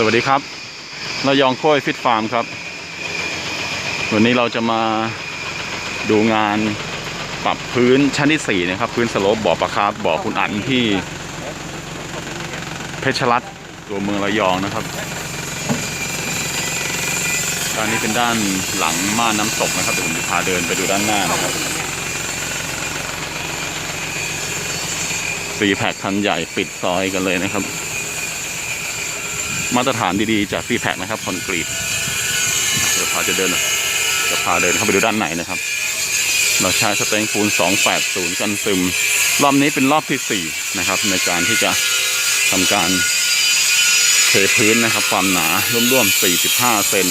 สวัสดีครับระยองโค้ยฟิตฟาร์มครับ วันนี้เราจะมาดูงานปรับพื้นชั้นที่ 4 นะครับ พื้นสโลปบ่อปลาคาร์ฟบ่อคุณอันที่ เพชรรัตตัวเมืองระยองนะครับด้านนี้เป็นด้านหลังม่านน้ำตกนะครับเดี๋ยวผมจะพาเดินไปดูด้านหน้านะครับสีแพคคันใหญ่ปิดซอยกันเลยนะครับ มาตรฐานดีๆจากซีแพคนะครับคอนกรีตเดี๋ยวพาจะเดินจะพาเดินเข้าไปดูด้านในนะครับ เราใช้สเต็งปูน 280 กันซึม รอบนี้เป็นรอบที่ 4 นะครับ ในการที่จะทำการเทพื้นนะครับ ความหนาร่วมๆ 45 เซน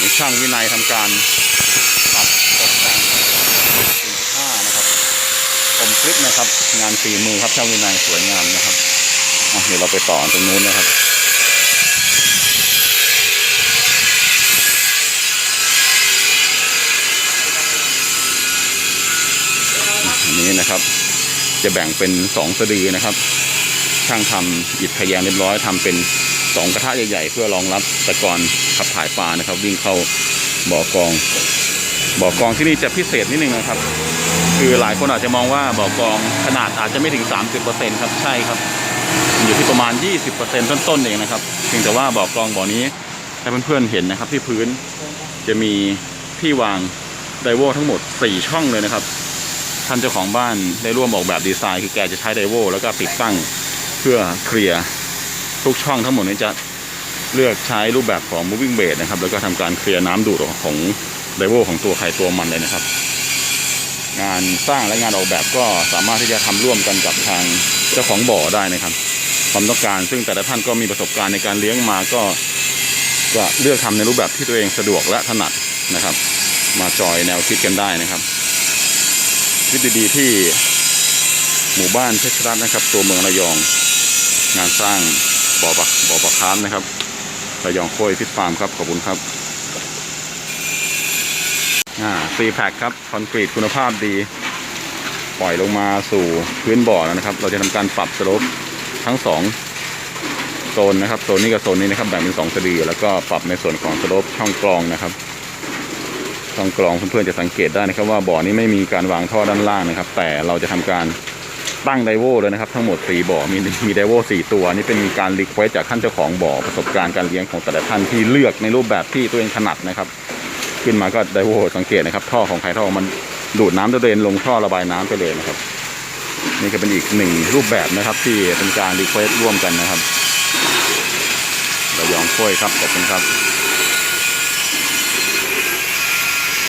นี่ช่างวินัยทำการปรับตกแต่ง45นะครับคมคลิปนะครับ งานฝีมือครับช่างวินัยสวยงามนะครับ เดี๋ยวเราไปต่อตรงนู้นนะครับอันนี้นะครับ จะแบ่งเป็นสองสะดือนะครับ ช่างทำอิฐทะแยงเรียบร้อยทำเป็นสองกระทะใหญ่ๆ เพื่อรองรับตะกอนขับถ่ายปลานะครับ วิ่งเข้าบ่อกอง บ่อกองที่นี่จะพิเศษนิดนึงนะครับ คือหลายคนอาจจะมองว่าบ่อกองขนาดอาจจะไม่ถึง 30%ครับ ใช่ครับ อยู่ที่ประมาณ 20%ต้นๆเองนะครับเพียงแต่ว่าบ่อกรองบ่อนี้ให้เพื่อนๆเห็นนะครับ ที่พื้นจะมีที่วางไดโวทั้งหมด 4 ช่องเลยนะครับ ท่านเจ้าของบ้านได้ร่วมออกแบบดีไซน์คือแกจะใช้ไดโวแล้วก็ติดตั้งเพื่อเคลียร์ทุกช่องทั้งหมดนี้จะเลือกใช้รูปแบบของ moving bed นะครับ แล้วก็ทำการเคลียร์น้ำดูดออกของไดโวของตัวใครตัวมันเลยนะครับ งานสร้างและงานออกแบบก็สามารถที่จะทำร่วมกันกับทางเจ้าของบ่อได้นะครับ ความต้องการซึ่งแต่ละท่านก็มีประสบการณ์ในการเลี้ยงมาก็จะเลือกทำในรูปแบบที่ตัวเองสะดวกและถนัดนะครับ มาจอยแนวคิดกันได้นะครับวิธีดีๆที่หมู่บ้านเพชรรัตน์นะครับ ตัวเมืองระยอง งานสร้างบ่อปลาบ่อปลาคาร์ฟนะครับระยองโค้ยฟิตฟาร์มครับขอบคุณครับ อ่าซีแพคครับคอนกรีตคุณภาพดี ปล่อยลงมาสู่พื้นบ่อแล้วนะครับ เราจะทำการปรับสโลปทั้งสองโซนนะครับโซนนี้กับโซนนี้นะครับแบ่งเป็นสองสดีแล้วก็ปรับในส่วนของสโลปช่องกรองนะครับช่องกรองเพื่อนๆจะสังเกตได้นะครับ ว่าบ่อนี้ไม่มีการวางท่อด้านล่างนะครับ แต่เราจะทำการตั้งไดโวเลยนะครับ ทั้งหมด4บ่อมีมีไดโว4ตัว นี่เป็นการรีเควสจากท่านเจ้าของบ่อประสบการณ์การเลี้ยงของแต่ละท่านที่เลือกในรูปแบบที่ตัวเองถนัดนะครับ ขึ้นมาก็ไดโวสังเกตนะครับ ท่อของไข่ท่อมันดูดน้ำตัวเองลงท่อระบายน้ำไปเลยนะครับ นี่ก็เป็นอีกหนึ่งรูปแบบนะครับ ที่เป็นการรีเควสร่วมกันนะครับ เรายองค่อยครับขอบคุณครับ